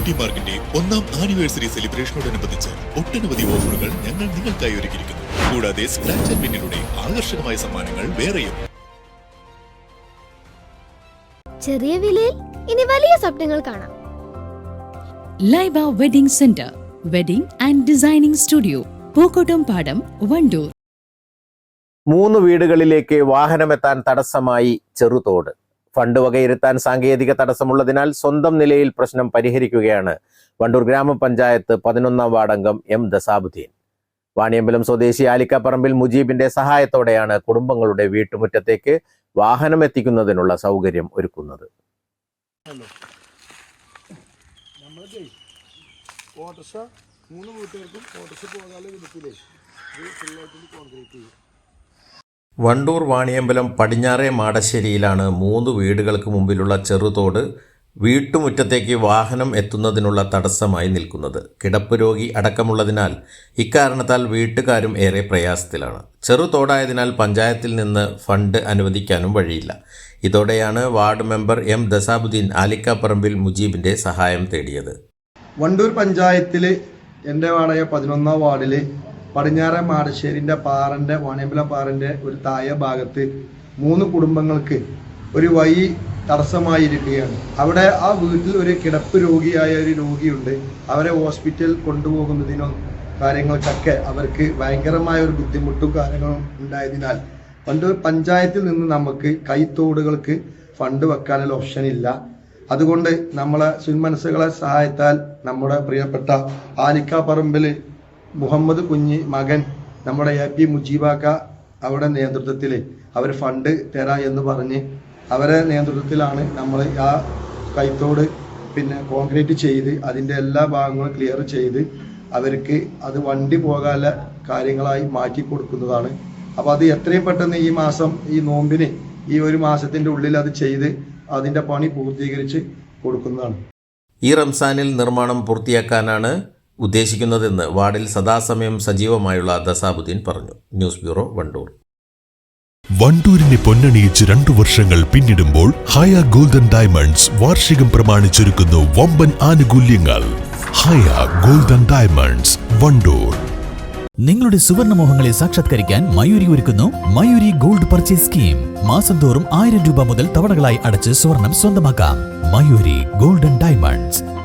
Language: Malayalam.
ബ്യൂട്ടി മാർക്കിന്റെ ഒന്നാം ആനിവേഴ്സറി സെലിബ്രേഷനോടനുബന്ധിച്ച് ഒട്ടനവധി ഓഫറുകൾ ഞങ്ങൾ നിങ്ങൾക്കായി ഒരുക്കിയിരിക്കുന്നു. കൂടാതെ സ്ക്രാച്ച് ആൻഡ് വിന്നിലൂടെ ആകർഷകമായ സമ്മാനങ്ങൾ വേറെയും. ചെറിയ വിലയിൽ ഇനി വലിയ സ്വപ്നങ്ങൾ കാണാം. Laiba wedding centre wedding and designing studio Pookkottumpadam Wandoor മൂന്ന് വീടുകളിലേക്ക് വാഹനമെത്താൻ തടസ്സമായി ചെറുതോട്. ഫണ്ട് വകയിരുത്താൻ സാങ്കേതിക തടസ്സമുള്ളതിനാൽ സ്വന്തം നിലയിൽ പ്രശ്നം പരിഹരിക്കുകയാണ്. വണ്ടൂർ ഗ്രാമപഞ്ചായത്ത് പതിനൊന്നാം വാർഡംഗം എം ദസാബുദ്ദീൻ. വാണിയമ്പലം സ്വദേശി ആലിക്കപ്പറമ്പിൽ മുജീബിന്റെ സഹായത്തോടെയാണ് കുടുംബങ്ങളുടെ വീട്ടുമുറ്റത്തേക്ക് വാഹനം എത്തിക്കുന്നതിനുള്ള സൗകര്യം ഒരുക്കുന്നത്. ഓട്ടർഷ മൂന്ന് വീട്ടുകാർക്കും ഓട്ടർഷ പോകാനുള്ള വിധത്തിലേ ഇത് ഫുള്ളായിട്ട് കോൺക്രീറ്റ് ചെയ്യും. വണ്ടൂർ വാണിയമ്പലം പടിഞ്ഞാറേ മാടശ്ശേരിയിലാണ് മൂന്ന് വീടുകൾക്ക് മുമ്പിലുള്ള ചെറുതോട് വീട്ടുമുറ്റത്തേക്ക് വാഹനം എത്തുന്നതിനുള്ള തടസ്സമായി നിൽക്കുന്നത്. കിടപ്പ് രോഗി അടക്കമുള്ളതിനാൽ ഇക്കാരണത്താൽ വീട്ടുകാരും ഏറെ പ്രയാസത്തിലാണ്. ചെറുതോടായതിനാൽ പഞ്ചായത്തിൽ നിന്ന് ഫണ്ട് അനുവദിക്കാനും വഴിയില്ല. ഇതോടെയാണ് ward member M Dasabudheen Alikkaparambil മുജീബിന്റെ സഹായം തേടിയത്. വണ്ടൂർ പഞ്ചായത്തിൽ എന്റെ വാടക പതിനൊന്നാം വാർഡിൽ പടിഞ്ഞാറൻ മാടശ്ശേരിന്റെ പാറന്റെ വാണിയമ്പലം പാറന്റെ ഒരു താഴെ ഭാഗത്ത് മൂന്ന് കുടുംബങ്ങൾക്ക് ഒരു വഴി തടസ്സമായിരിക്കുകയാണ്. അവിടെ ആ വീട്ടിൽ ഒരു കിടപ്പ് രോഗിയായ ഒരു രോഗിയുണ്ട്. അവരെ ഹോസ്പിറ്റൽ കൊണ്ടുപോകുന്നതിനും കാര്യങ്ങൾക്കൊക്കെ അവർക്ക് ഭയങ്കരമായ ഒരു ബുദ്ധിമുട്ടും കാര്യങ്ങളും ഉണ്ടായതിനാൽ പണ്ട് പഞ്ചായത്തിൽ നിന്ന് നമുക്ക് കൈത്തോടുകൾക്ക് ഫണ്ട് വെക്കാനുള്ള ഓപ്ഷൻ ഇല്ല. അതുകൊണ്ട് നമ്മളെ സുൻമനസ്സുകളെ സഹായത്താൽ നമ്മുടെ പ്രിയപ്പെട്ട ആലിക്കാ പറമ്പിൽ മുഹമ്മദ് കുഞ്ഞി മകൻ നമ്മുടെ എ പി മുജീബാക്ക അവരുടെ നേതൃത്വത്തിൽ അവർ ഫണ്ട് തരാ എന്ന് പറഞ്ഞ് അവരെ നേതൃത്വത്തിലാണ് നമ്മൾ ആ കൈത്തോട് പിന്നെ കോൺക്രീറ്റ് ചെയ്ത് അതിന്റെ എല്ലാ ഭാഗങ്ങളും ക്ലിയർ ചെയ്ത് അവർക്ക് അത് വണ്ടി പോകാല കാര്യങ്ങളായി മാറ്റി കൊടുക്കുന്നതാണ്. അപ്പോൾ അത് എത്രയും പെട്ടെന്ന് ഈ മാസം ഈ നോമ്പിന് ഈ ഒരു മാസത്തിന്റെ ഉള്ളിൽ അത് ചെയ്ത് അതിന്റെ പണി പൂർത്തീകരിച്ച് കൊടുക്കുന്നതാണ്. ഈ റംസാനിൽ നിർമ്മാണം പൂർത്തിയാക്കാനാണ് ഉദ്ദേശിക്കുന്നതെന്ന് വാർഡിൽ സദാസമയം സജീവമായുള്ള ദസാബുദ്ദീൻ പറഞ്ഞു. News bureau Wandoor. വണ്ടൂരിനെ പൊന്നണിയിച്ച് രണ്ടു വർഷങ്ങൾ പിന്നിടുമ്പോൾ ഹയ ഗോൾഡൻ ഡയമണ്ട്സ് വാർഷികം പ്രമാണിച്ചൊരുക്കുന്നു വമ്പൻ ആനുകൂല്യങ്ങൾ. Haya golden diamonds Wandoor. നിങ്ങളുടെ സുവർണമോഹങ്ങളെ സാക്ഷാത്കരിക്കാൻ മയൂരി ഒരുക്കുന്നു മയൂരി ഗോൾഡ് പർച്ചേസ് സ്കീം. മാസം തോറും ആയിരം രൂപ മുതൽ തവണകളായി അടച്ച് സ്വർണം സ്വന്തമാക്കാം. Mayuri golden diamonds.